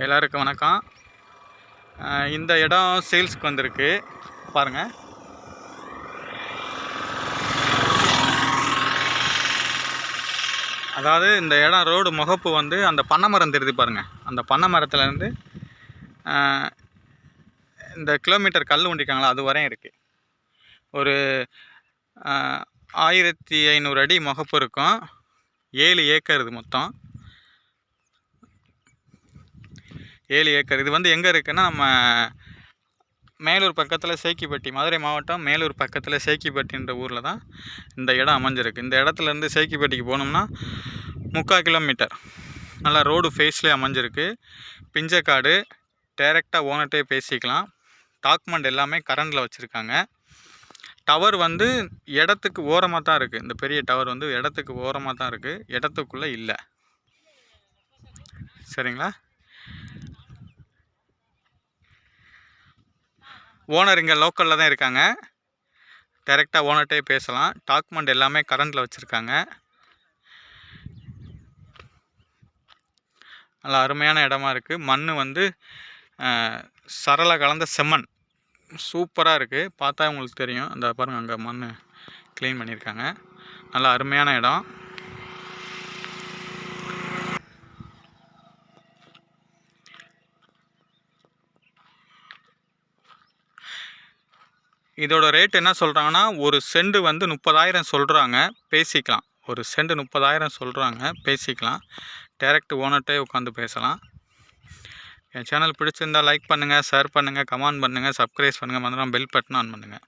எல்லாருக்கும் வணக்கம். இந்த இடம் சேல்ஸ்க்கு வந்திருக்கு. பாருங்கள் அதாவது இந்த இடம் ரோடு முகப்பு வந்து அந்த பண்ணை மரம் தெரியுது பாருங்கள் அந்த பண்ணை மரத்துலேருந்து இந்த கிலோமீட்டர் கல் ஒண்டிருக்காங்களா அது வரையும் இருக்குது ஒரு ஆயிரத்தி ஐநூறு அடி முகப்பு இருக்கும். ஏழு ஏக்கர் இது மொத்தம். ஏழு ஏக்கர். இது வந்து எங்கே இருக்குன்னா நம்ம மேலூர் பக்கத்தில் சேக்கிப்பட்டி மதுரை மாவட்டம் மேலூர் பக்கத்தில் சேக்கிப்பட்டின்ற ஊரில் தான் இந்த இடம் அமைஞ்சிருக்கு. இந்த இடத்துலேருந்து சேக்கிப்பட்டிக்கு போனோம்னா முக்கால் கிலோமீட்டர். நல்லா ரோடு ஃபேஸ்லேயே அமைஞ்சிருக்கு. பிஞ்சக்காடு டைரெக்டாக ஓனர்கிட்டே பேசிக்கலாம். டாக்குமெண்ட் எல்லாமே கரண்டில் வச்சுருக்காங்க. டவர் வந்து இடத்துக்கு ஓரமாக தான் இருக்குது இந்த பெரிய டவர் வந்து இடத்துக்கு ஓரமாக தான் இருக்குது இடத்துக்குள்ளே இல்லை. சரிங்களா? ஓனர் இங்கே லோக்கலில் தான் இருக்காங்க. டைரெக்டாக ஓனர்கிட்டே பேசலாம். டாக்குமெண்ட் எல்லாமே கரண்டில் வச்சுருக்காங்க. நல்லா அருமையான இடமா இருக்குது மண் வந்து சரளை சரள கலந்த செம்மண். சூப்பராக இருக்குது பார்த்தா உங்களுக்கு தெரியும். அந்த பாருங்கள் அங்கே மண் க்ளீன் பண்ணியிருக்காங்க. நல்லா அருமையான இடம். இதோட ரேட் என்ன சொல்கிறாங்கன்னா ஒரு செண்டு வந்து முப்பதாயிரம் சொல்கிறாங்க பேசிக்கலாம். ஒரு செண்டு முப்பதாயிரம் சொல்கிறாங்க பேசிக்கலாம். டேரக்ட் ஓனர்கிட்டே உட்காந்து பேசலாம். என் சேனல் பிடிச்சிருந்தா லைக் பண்ணுங்கள் ஷேர் பண்ணுங்கள் கமெண்ட் பண்ணுங்கள் சப்ஸ்கிரைப் பண்ணுங்கள் மறந்துடாமல் பெல் பட்டன் ஆன் பண்ணுங்கள்